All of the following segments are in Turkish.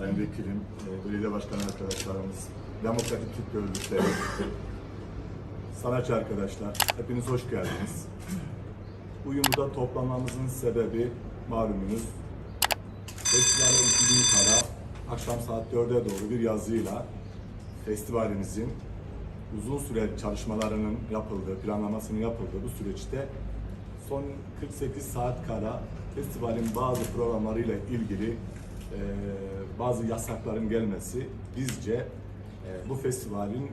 Sayın Vekilim, e, Belediye Başkanı arkadaşlarımız, Demokratik Kitle Örgütleri, sanatçı arkadaşlar, hepiniz hoş geldiniz. Bugün burada toplanmamızın sebebi malumunuz Festivale iki gün kala akşam saat 4'e doğru bir yazıyla festivalimizin uzun süre çalışmalarının yapıldığı, planlamasının yapıldığı bu süreçte son 48 saat kala festivalin bazı programlarıyla ilgili e, bazı yasakların gelmesi bizce e, bu festivalin e,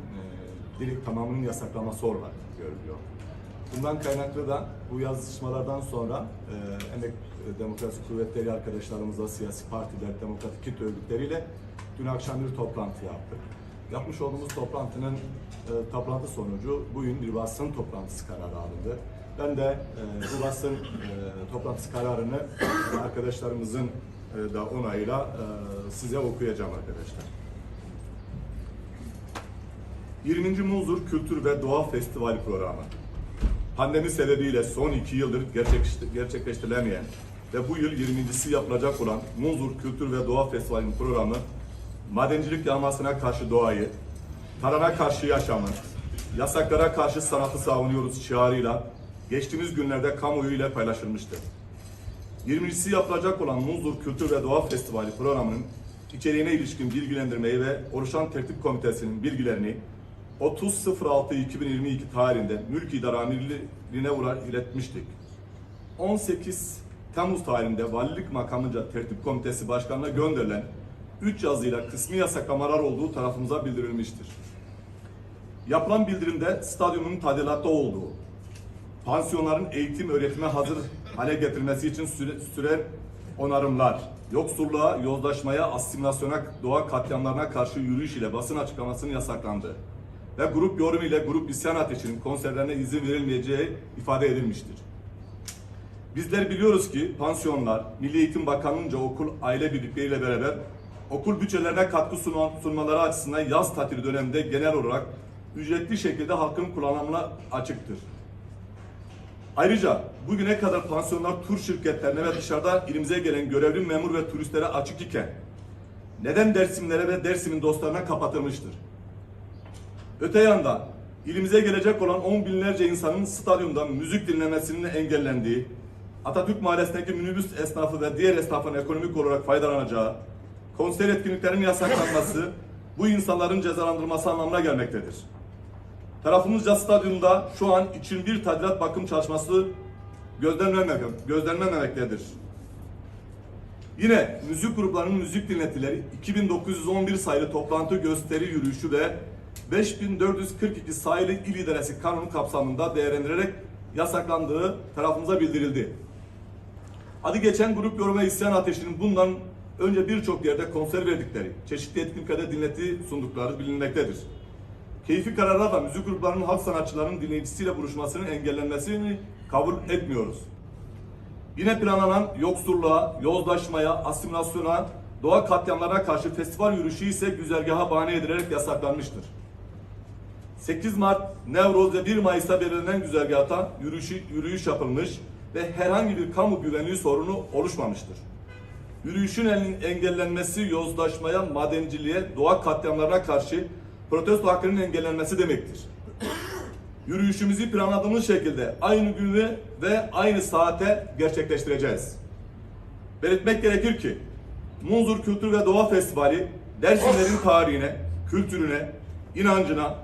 direkt tamamının yasaklaması olarak görülüyor. Bundan kaynaklı da bu yazışmalardan sonra e, Emek e, Demokrasi Kuvvetleri arkadaşlarımızla, siyasi partiler, demokratik kitle örgütleriyle dün akşam bir toplantı yaptık. Yapmış olduğumuz toplantının e, toplantı sonucu bugün bir basın toplantısı kararı alındı. Ben de e, bu basın e, toplantısı kararını arkadaşlarımızın da onayıyla e, size okuyacağım arkadaşlar. 20. Muzur Kültür ve Doğa Festivali programı. Pandemi sebebiyle son iki yıldır gerçekleşti- gerçekleştirilemeyen ve bu yıl 20.si yapılacak olan Muzur Kültür ve Doğa Festivali'nin programı madencilik yağmasına karşı doğayı, tarana karşı yaşamı, yasaklara karşı sanatı savunuyoruz şiarıyla geçtiğimiz günlerde kamuoyu ile paylaşılmıştır. 20.si yapılacak olan Muzur Kültür ve Doğa Festivali programının içeriğine ilişkin bilgilendirmeyi ve oluşan tertip komitesinin bilgilerini 30.06.2022 tarihinde Mülk İdare Amirliğine iletmiştik. 18 Temmuz tarihinde valilik makamınca tertip komitesi başkanına gönderilen 3 yazıyla kısmi yasaklamalar olduğu tarafımıza bildirilmiştir. Yapılan bildirimde stadyumun tadilatta olduğu, pansiyonların eğitim öğretime hazır hale getirilmesi için süre, süren onarımlar, yoksulluğa, yozlaşmaya, asimilasyona, doğa katliamlarına karşı yürüyüş ile basın açıklamasının yasaklandı ve grup yorum ile grup isyan ateşinin konserlerine izin verilmeyeceği ifade edilmiştir. Bizler biliyoruz ki pansiyonlar, Milli Eğitim Bakanlığı'nca okul aile birlikleriyle beraber okul bütçelerine katkı sunma- sunmaları açısından yaz tatili döneminde genel olarak ücretli şekilde halkın kullanımına açıktır. Ayrıca bugüne kadar pansiyonlar tur şirketlerine ve dışarıda ilimize gelen görevli memur ve turistlere açık iken neden Dersimlere ve Dersim'in dostlarına kapatılmıştır? Öte yandan ilimize gelecek olan on binlerce insanın stadyumda müzik dinlemesinin engellendiği, Atatürk Mahallesi'ndeki minibüs esnafı ve diğer esnafın ekonomik olarak faydalanacağı, konser etkinliklerinin yasaklanması bu insanların cezalandırılması anlamına gelmektedir. Tarafımızca stadyumda şu an için bir tadilat bakım çalışması gözlemlenmemek- gözlemlenmemektedir. Yine müzik gruplarının müzik dinletileri 2911 sayılı toplantı gösteri yürüyüşü ve 5442 sayılı il idaresi kanunu kapsamında değerlendirerek yasaklandığı tarafımıza bildirildi. Adı geçen grup yoruma isyan ateşinin bundan önce birçok yerde konser verdikleri, çeşitli etkinliklerde dinleti sundukları bilinmektedir. Keyfi kararlarla müzik gruplarının halk sanatçılarının dinleyicisiyle buluşmasının engellenmesini kabul etmiyoruz. Yine planlanan yoksulluğa, yozlaşmaya, asimilasyona, doğa katliamlarına karşı festival yürüyüşü ise güzergaha bahane edilerek yasaklanmıştır. 8 Mart, Nevroz ve 1 Mayıs'ta belirlenen güzergahta yürüyüş, yürüyüş yapılmış ve herhangi bir kamu güvenliği sorunu oluşmamıştır. Yürüyüşün en- engellenmesi yozlaşmaya, madenciliğe, doğa katliamlarına karşı protesto hakkının engellenmesi demektir. Yürüyüşümüzü planladığımız şekilde aynı günü ve aynı saate gerçekleştireceğiz. Belirtmek gerekir ki Munzur Kültür ve Doğa Festivali Dersimlerin tarihine, kültürüne, inancına,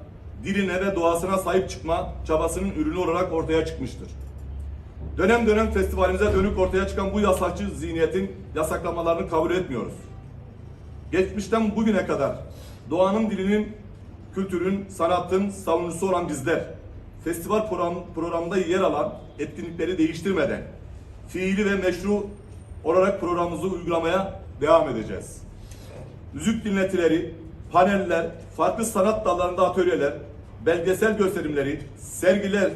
diline ve doğasına sahip çıkma çabasının ürünü olarak ortaya çıkmıştır. Dönem dönem festivalimize dönük ortaya çıkan bu yasakçı zihniyetin yasaklamalarını kabul etmiyoruz. Geçmişten bugüne kadar doğanın dilinin, kültürün, sanatın savunucusu olan bizler, festival program, programında yer alan etkinlikleri değiştirmeden, fiili ve meşru olarak programımızı uygulamaya devam edeceğiz. Müzik dinletileri, paneller, farklı sanat dallarında atölyeler, belgesel gösterimleri, sergiler,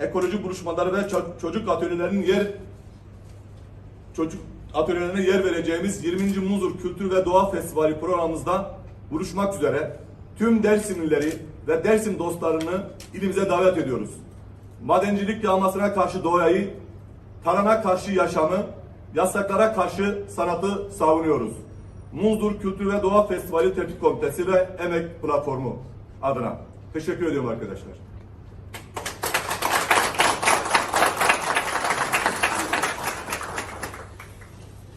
ekoloji buluşmaları ve ço- çocuk atölyelerinin yer çocuk atölyelerine yer vereceğimiz 20. Muzur Kültür ve Doğa Festivali programımızda buluşmak üzere tüm Dersimlileri ve Dersim dostlarını ilimize davet ediyoruz. Madencilik yağmasına karşı doğayı, tarana karşı yaşamı, yasaklara karşı sanatı savunuyoruz. Muzdur Kültür ve Doğa Festivali Tepki Komitesi ve Emek Platformu adına. Teşekkür ediyorum arkadaşlar.